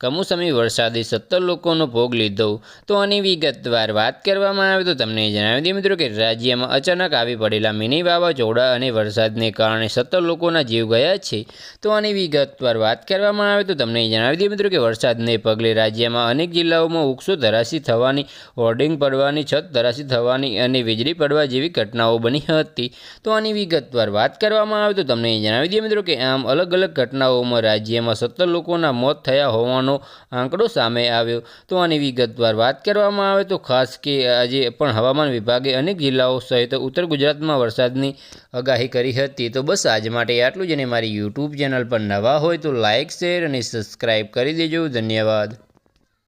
કમોસમી વરસાદે સત્તર લોકોનો ભોગ લીધો. તો આની વિગતવાર વાત કરવામાં આવે તો તમને જણાવી દઈએ મિત્રો કે રાજ્યમાં અચાનક આવી પડેલા મિની વાવાઝોડા અને વરસાદને કારણે સત્તર લોકોના જીવ ગયા છે. તો આની વિગતવાર વાત કરવામાં આવે તો તમને જણાવી દઈએ મિત્રો કે વરસાદને પગલે રાજ્યમાં અનેક જિલ્લાઓમાં વૃક્ષો ધરાશી થવાની, હોર્ડિંગ પડવાની, છત ધરાશી થવાની અને વીજળી પડવા જેવી ઘટનાઓ બની હતી. તો આની વિગતવાર વાત કરવામાં આવે તો તમને જણાવી દઈએ મિત્રો કે આમ અલગ અલગ ઘટનાઓમાં રાજ્યમાં સત્તર લોકોના મોત થયા હોવાનો આંકડો સામે આવ્યો. તો આની વિગતવાર વાત કરવામાં આવે તો ખાસ કે આજે પણ હવામાન વિભાગે અનેક જિલ્લાઓ સહિત ઉત્તર ગુજરાતમાં વરસાદની આગાહી કરી હતી. તો બસ આજ માટે આટલું જ અને મારી યુટ્યુબ ચેનલ પર નવા હોય તો લાઇક શેર અને સબસ્ક્રાઈબ કરી દેજો. ધન્યવાદ.